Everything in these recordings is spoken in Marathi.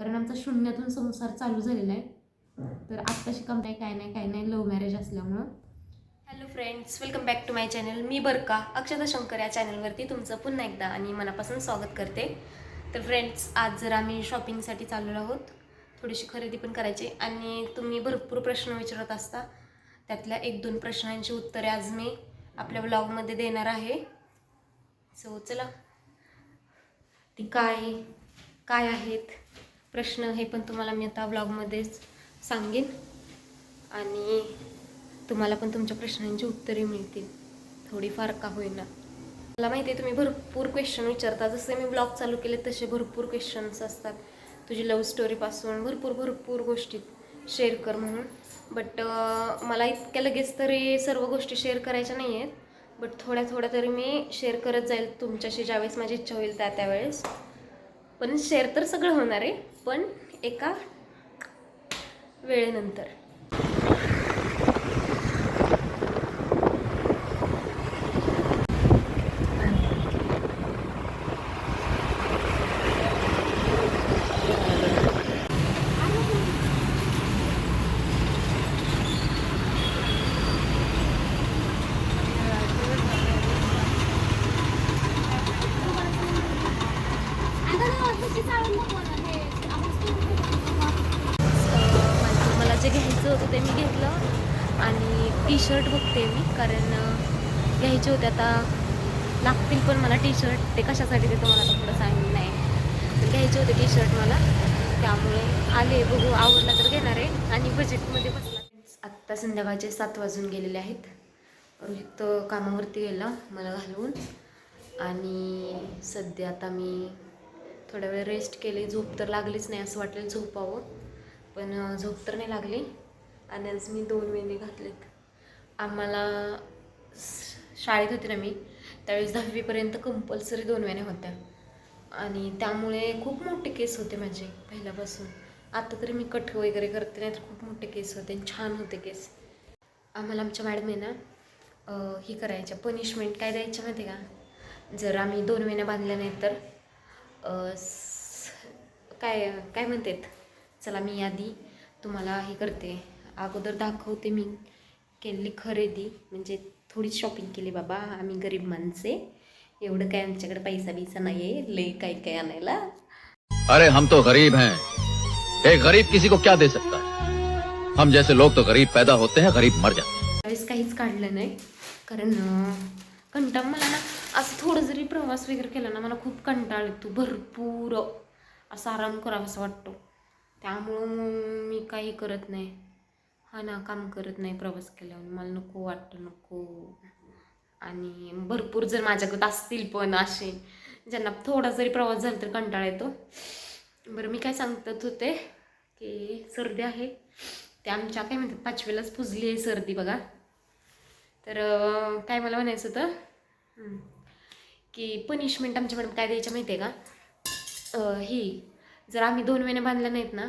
कारण आमचा शून्यातून संसार चालू झालेला आहे. तर आत्ता शिकम नाही काय नाही काय नाही लव्ह मॅरेज असल्यामुळं. Hello friends welcome back to my channel मी बरका अक्षता शंकर या चॅनलवरती तुमचं पुन्हा एकदा आणि मनापासून स्वागत करते. तर फ्रेंड्स आज जर आम्ही शॉपिंगसाठी चाललेलो आहोत. थोडीशी खरेदी पण करायची आणि तुम्ही भरपूर प्रश्न विचारत असता. त्यातल्या एक दोन प्रश्नांची उत्तरे आज मी आपल्या ब्लॉगमध्ये देणार आहे. सो चला. ती काय काय आहेत? प्रश्न हे पण तुम्हाला मी आता ब्लॉगमध्येच सांगेन. आणि तुम्हाला पण तुमच्या प्रश्नांची उत्तरे मिळतील. थोडीफार का होईना. मला माहिती आहे तुम्ही भरपूर क्वेश्चन विचारता. जसे मी ब्लॉग चालू केले तसे भरपूर क्वेश्चन्स असतात. तुझी लव्ह स्टोरीपासून भरपूर भरपूर गोष्टी शेअर कर म्हणून. बट मला इतक्या लगेच तरी सर्व गोष्टी शेअर करायच्या नाही आहेत बट थोड्या थोड्या तरी मी शेअर करत जाईल. तुमच्याशी ज्यावेळेस माझी इच्छा होईल त्या त्यावेळेस. पण शेअर तर सगळं होणार आहे. पण एका वेळेनंतर मला मला जे घ्यायचं होतं ते मी घेतलं. आणि टी शर्ट बघते मी कारण घ्यायचे होते. आता लागतील पण मला टी शर्ट ते कशासाठी ते तुम्हाला आता थोडं सांगितलं नाही. घ्यायचे होते टी शर्ट मला. त्यामुळे आले बघू आवडला तर घेणार आहे. आणि बजेटमध्ये बसला. आत्ता संध्याकाळचे सात वाजून गेलेले आहेत. रोहित कामावरती गेला मला घालवून. आणि सध्या आता मी थोडा वेळ रेस्ट केले. झोप तर लागलीच नाही असं वाटेल झोपावं. पण झोप तर नाही लागली. आणि आज मी दोन वेणी घातलेत. आम्हाला शाळेत होते ना मी त्यावेळेस दहावीपर्यंत कंपल्सरी दोन वेण्या होत्या. आणि त्यामुळे खूप मोठे केस होते माझे पहिल्यापासून. आता तरी मी कट वगैरे करते नाही तर खूप मोठे केस होते आणि छान होते केस आम्हाला आमच्या मॅडम ना ही करायच्या पनिशमेंट काय द्यायच्या माहिती आहे का? जर आम्ही दोन वेण्या बांधल्या नाही तर काय काय म्हणतात? चला मी यादी तुम्हाला हे करते. अगोदर दाखवते मी केलेली खरेदी. म्हणजे थोडीच शॉपिंग केली बाबा आम्ही गरीब माणसे. एवढं काय आमच्याकडे पैसा बिसा नाही आहे लय काय काय आणायला. अरे हम तो गरीब हैं. एक गरीब किसी को क्या दे सकता है? हम जैसे लोग तो गरीब पैदा होते हैं गरीब मर जाते हैं। त्यावेळेस काहीच काढलं नाही. कारण कंटाळ मला ना असं थोडं जरी प्रवास वगैरे केला ना मला खूप कंटाळ येतो. भरपूर असा आराम करावा असं वाटतो. त्यामुळं मी काही करत नाही. हा ना काम करत नाही प्रवास केल्यावर. मला नको वाटतं नको. आणि भरपूर जर माझ्याकडं असतील पण असे. ज्यांना थोडा जरी प्रवास झाला तर कंटाळा येतो. बरं मी काय सांगत होते की सर्दी आहे. ते आमच्या काय म्हणतात पाचवीलाच पुजली आहे सर्दी बघा. तर काय मला म्हणायचं होतं? की पनिशमेंट आमच्या मॅडम काय द्यायच्या माहिती आहे का ही जर आम्ही दोन महिने बांधल्या नाहीत ना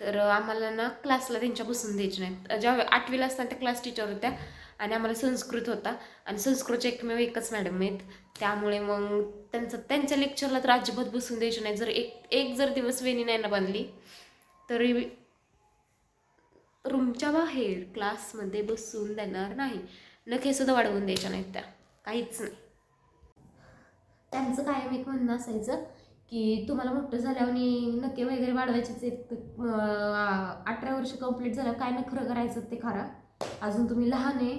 तर आम्हाला ना क्लासला त्यांच्या बसून द्यायचे नाहीत. जेव्हा आठवीला असताना त्या क्लास टीचर होत्या आणि आम्हाला संस्कृत होता आणि संस्कृतचे एकमेव एकच मॅडम आहेत. त्यामुळे मग त्यांचं त्यांच्या लेक्चरला तर अजिबात बसून द्यायचे नाही जर एक एक जर दिवस वेणी नाही ना बांधली तरी रूमच्या बाहेर क्लासमध्ये बसून देणार नाही. नखेसुद्धा वाढवून द्यायच्या नाहीत त्या. काहीच नाही. त्यांचं कायम एक म्हणणं असायचं की तुम्हाला मोठं झाल्यावर नखे वगैरे वाढवायचेच आहेत अठरा वर्ष कंप्लीट झाल्यावर काय नखरं करायचं ते खरा? अजून तुम्ही लहान आहे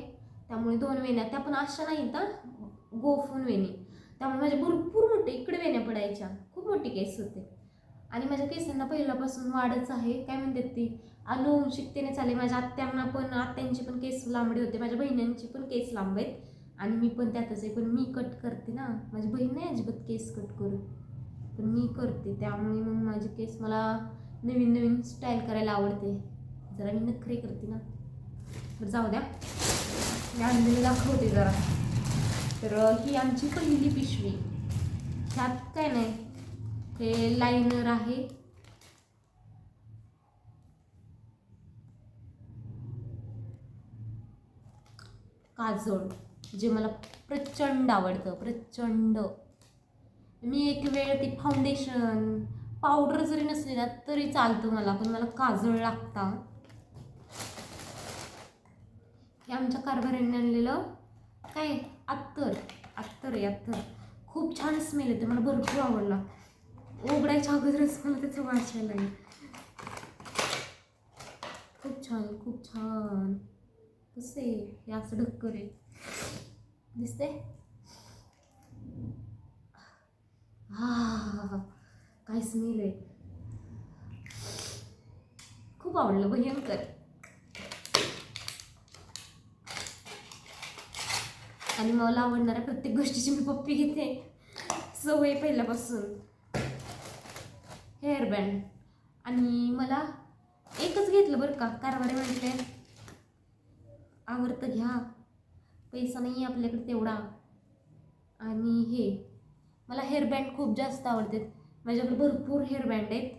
त्यामुळे दोन वेण्या त्या पण अशा नाहीत हा. गोफून वेणी. त्यामुळे माझ्या भरपूर मोठे इकडे वेण्या पडायच्या. खूप मोठी केस होते. आणि माझ्या केसांना पहिल्यापासून वाढच आहे. काय म्हणतात ती? अनुवंशिकतेने चाले माझ्या आत्यांना पण आत्यांचे पण केस लांबडे होते. माझ्या बहिणींचे पण केस लांब आहेत. आणि मी पण त्यातच आहे. पण मी कट करते ना. माझी बहीण नाही अजिबात केस कट करू पण मी करते. त्यामुळे मग माझे केस मला नवीन नवीन स्टाईल करायला आवडते. जरा मी नखरे करते ना. बरं जाऊ द्या. मी आणलेली दाखवते जरा. तर ही आमची पहिली पिशवी. ह्यात काय नाही. हे लाईनर आहे. काजळ जे मला प्रचंड आवडतं. प्रचंड. मी एक वेळ ती फाउंडेशन पावडर जरी नसली ना तरी चालतं मला पण मला काजळ लागतं. हे आमच्या कारभाऱ्यांनी आणलेलं काय? अत्तर. अत्तर आहे अत्तर. खूप छान स्मेल येते मला भरपूर आवडला. उघडायच्या अगोदरच मला त्याचं वाचायला लागेल. खूप छान खूप छान. कसं आहे? हे असं ढक्कर आहे. दिसते हा काय स्मेल आहे खूप आवडलं भयंकर. आणि मला आवडणाऱ्या प्रत्येक गोष्टीची मी पप्पी घेते. सवय पहिल्यापासून. हेअरबँड आणि मला एकच घेतलं बरं का कारभारी म्हटले. आवडतं घ्या. पैसा नाही आहे आपल्याकडे तेवढा. आणि हे. मला हेअरबँड खूप जास्त आवडतात. माझ्याकडे भरपूर हेअरबँड आहेत.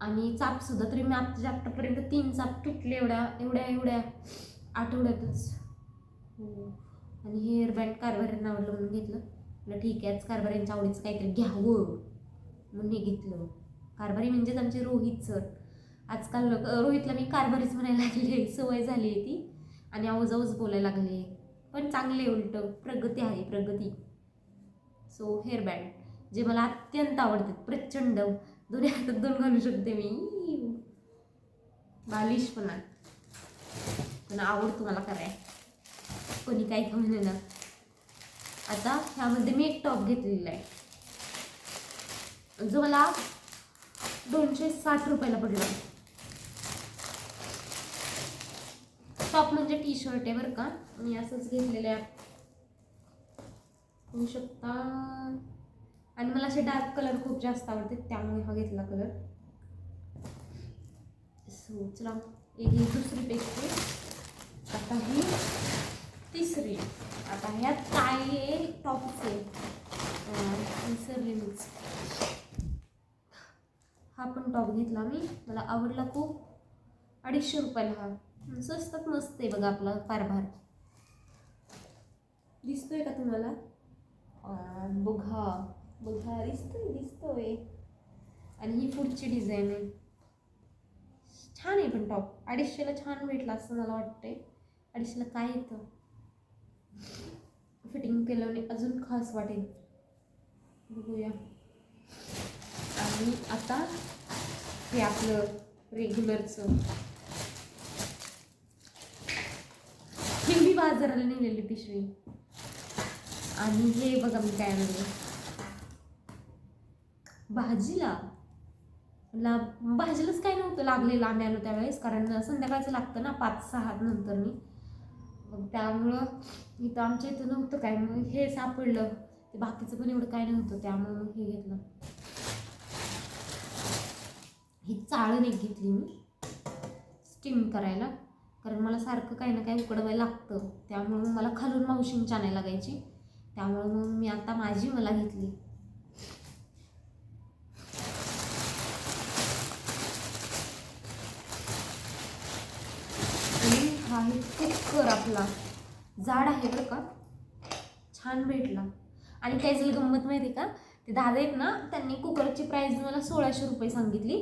आणि चापसुद्धा तरी मी आत्ताच्या आत्तापर्यंत तीन चाप तुटले एवढ्या एवढ्या एवढ्या आठवड्यातच. हो. आणि हेअरबँड कारभाऱ्यांना आवडलं म्हणून घेतलं. म्हटलं ठीक आहे आज कारभाऱ्यांच्या आवडीचं काहीतरी घ्यावं म्हणून हे घेतलं. कारभारी म्हणजेच आमचे रोहित सर आजकाल लोक रोहितला मी कारभारीच म्हणायला लागले सवय झाली आहे ती. आणि आऊजाऊज बोलायला लागले. पण चांगले उलट. प्रगती आहे प्रगती. सो हेअर बँड जे मला अत्यंत आवडतात प्रचंड. दोन्ही हातात दोन घालू शकते मी. बालिश पण पण आवडतो मला कराय कोणी काही का ना. आता ह्यामध्ये मी एक टॉप घेतलेला आहे. जो मला दोनशे साठ रुपयाला पडला. टॉप म्हणजे टी शर्ट आहे बरं का. मी असंच घेतलेलं आहे. होऊ शकता. आणि मला असे डार्क कलर खूप जास्त आवडते त्यामुळे हा घेतला कलर सो चला एक ही दुसरी पेजची आता ही तिसरी. आता ह्यात काय आहे टॉपचे आहे. विसरले मीच हा पण टॉप घेतला मी. मला आवडला खूप. अडीचशे रुपयाला हा. स्वस्तात मस्त आहे बघा आपला कारभार दिसतोय का तुम्हाला? बघा. बघा दिसतोय दिसतोय. आणि ही पुढची डिझाईन आहे. छान आहे पण टॉप अडीचशेला छान भेटला असं मला वाटतंय. अडीचशेला काय येतं? फिटिंग केल्याने अजून खास वाटेल. बघूया. आणि आता हे आपलं रेग्युलरचं हे मी बाजाराला नेलेली पिशवी. आणि हे बघा मी काय म्हणलं भाजीला. ला भाजीलाच काय नव्हतं लागलेलं आम्ही आलो त्यावेळेस. कारण संध्याकाळचं लागतं ना पाच सहा नंतर मी. मग त्यामुळं इथं आमच्या इथं नव्हतं काय. मग हे सापडलं. ते बाकीचं पण एवढं काय नव्हतं. त्यामुळं मग हे घेतलं. ही चाळण एक घेतली मी. स्टीम करायला. कारण मला सारखं काही ना काही उकडवायला लागतं. त्यामुळं मग मला खालून मावशींची आणायला लागायची. त्यामुळं मग मी आता माझी मला घेतली. आणि हा आहे कुकर आपला. जाड आहे बरं का? छान भेटला. आणि काय झालं गंमत माहिती का? ते दादा आहेत ना त्यांनी कुकरची प्राईस मला सोळाशे रुपये सांगितली.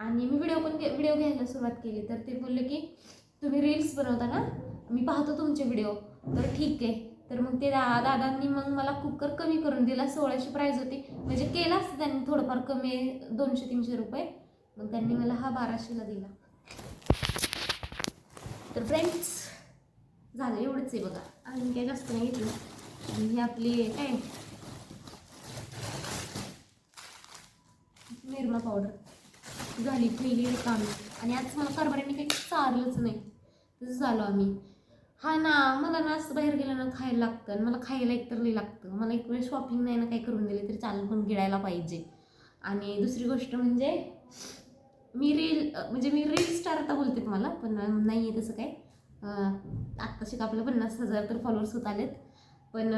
आणि मी व्हिडिओ पण व्हिडिओ घ्यायला सुरुवात केली. तर ते बोलले की तुम्ही रील्स बनवता ना? मी पाहतो तुमचे व्हिडिओ तर ठीक आहे. तर मग ते दा दादांनी मग मला कुकर कमी करून दिला सोळाशे प्राईज होती. म्हणजे केला असतं त्यांनी थोडंफार कमी दोनशे तीनशे रुपये. मग त्यांनी मला हा बाराशेला दिला. तर फ्रेंड्स झालं एवढंच आहे बघा. आणि काय जास्त नाही घेतलं. आणि ही आपली काय? निर्मा पावडर झाली पहिली काम आणि आज मला कारभाराने काही चारलंच नाही. तसं झालो आम्ही. हा ना मला ना असं बाहेर गेलं ना खायला लागतं. आणि मला खायला एकतर लई लागतं. मला एक वेळ शॉपिंग नाही ना काही करून दिली तरी चालेल पण गिळायला पाहिजे. आणि दुसरी गोष्ट म्हणजे मी रील म्हणजे मी रील स्टार आता बोलते तुम्हाला पण नाही आहे तसं काय. अं, आत्ताशी का आपलं पन्नास हजार तर फॉलोअर्स होत आलेत. पण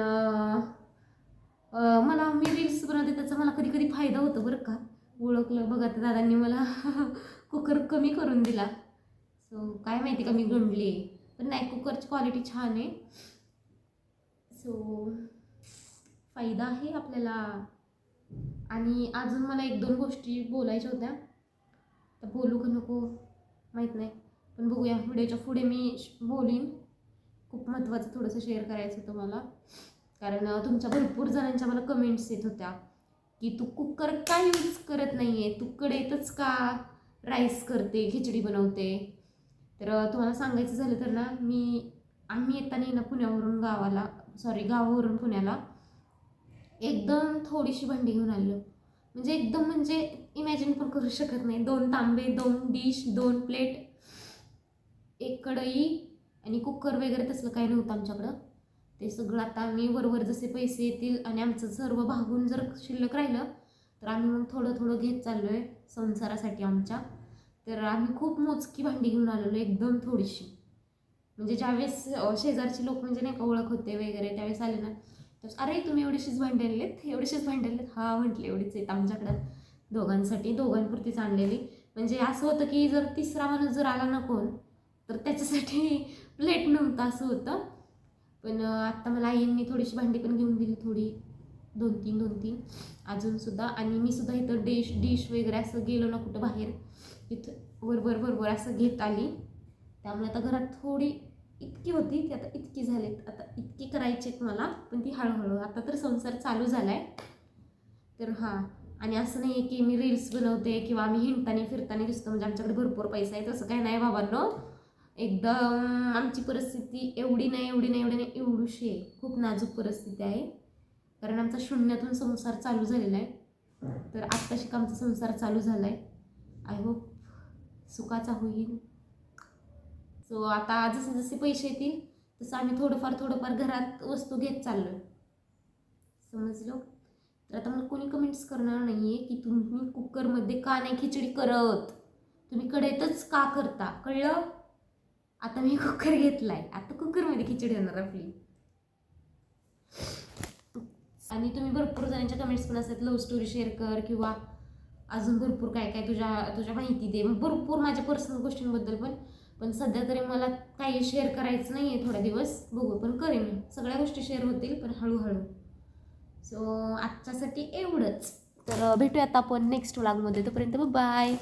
मला मी रील्स बनवते त्याचा मला कधी कधी फायदा होतो बरं का. ओळखलं बघा तर दादांनी मला कुकर कमी करून दिला. सो काय माहिती का मी गंडली पण नाही कुकरची क्वालिटी छान आहे. सो फायदा आहे आपल्याला. आणि अजून मला एक दोन गोष्टी बोलायच्या होत्या. तर बोलू का नको? माहीत नाही. पण बघूया व्हिडिओच्या पुढे मी श- बोलीन. खूप महत्त्वाचं थोडंसं शेअर करायचं होतं मला. कारण तुमच्या भरपूर जणांच्या मला कमेंट्स येत होत्या. की तू कुकर का यूज करत नाही आहे तू कडेतच का राईस करते खिचडी बनवते? तर तुम्हाला सांगायचं झालं तर ना मी आम्ही येताना ना पुण्यावरून गावाला सॉरी गावावरून पुण्याला एकदम थोडीशी भांडी घेऊन आलो. म्हणजे एकदम म्हणजे इमॅजिन पण करू शकत नाही. दोन तांबे दोन डिश दोन प्लेट एक कढई आणि कुकर वगैरे तसलं काही नव्हतं आमच्याकडं. ते सगळं आता आम्ही वरवर जसे पैसे येतील आणि आमचं सर्व भागून जर शिल्लक राहिलं तर आम्ही मग थोडं थोडं घेत चाललो आहे संसारासाठी आमच्या. तर आम्ही खूप मोजकी भांडी घेऊन आलेलो एकदम थोडीशी. म्हणजे ज्यावेळेस शेजारची लोक म्हणजे नाही का ओळख होते वगैरे त्यावेळेस आले ना तर अरे तुम्ही एवढीशीच भांडी आणलेत? एवढीशीच भांडी आणलेत? हा म्हटले एवढीच आहेत आमच्याकडं. दोघांसाठी दोघांपुरतीच आणलेली. म्हणजे असं होतं की जर तिसरा माणूस जर आला ना कोण तर त्याच्यासाठी प्लेट नव्हतं असं होतं. पण आत्ता मला आईंनी थोडीशी भांडी पण घेऊन दिली थोडी. दोन तीन दोन तीन. अजूनसुद्धा आणि मी सुद्धा इथं डिश डिश वगैरे असं गेलो ना कुठं बाहेर इथं वरवर वरवर असं घेत आली. त्यामुळे आता घरात थोडी इतकी होती ती आता इतकी झालीत. आता इतकी करायची आहेत मला पण ती हळूहळू. आता तर संसार चालू झाला आहे तर हां आणि असं नाही आहे की मी रील्स बनवते किंवा आम्ही हिंडताना फिरताना दिसतो. म्हणजे आमच्याकडे भरपूर पैसा आहे तसं काही नाही बाबांनो. एकदम आमची परिस्थिती एवढी नाही एवढी नाही एवढी नाही एवढीशी आहे खूप नाजूक परिस्थिती आहे. कारण आमचा शून्यातून संसार चालू झालेला आहे. तर आत्ताशी आमचा संसार चालू झाला आहे आय होप सुखाचा होईल. सो आता जसे जसे पैसे येतील तसं आम्ही थोडंफार थोडंफार घरात वस्तू घेत चाललो आहे समजलो? तर आता मला कोणी कमेंट्स करणार नाही आहे की तुम्ही कुकरमध्ये का नाही खिचडी करत? तुम्ही कडेतच का करता? कळलं? आता मी कुकर घेतलाय. आता कुकरमध्ये खिचडी होणार आपली. आणि तुम्ही भरपूर जणांच्या कमेंट्स पण असतात लव्ह स्टोरी शेअर कर किंवा अजून भरपूर काय काय तुझ्या तुझ्या माहिती दे. भरपूर माझ्या पर्सनल गोष्टींबद्दल पण. पण सध्या तरी मला काही शेअर करायचं नाही आहे थोडा दिवस. बघू पण करेन सगळ्या गोष्टी शेअर होतील पण हळूहळू. सो आजच्यासाठी एवढंच. तर भेटूयात आपण नेक्स्ट व्लॉगमध्ये तोपर्यंत बाय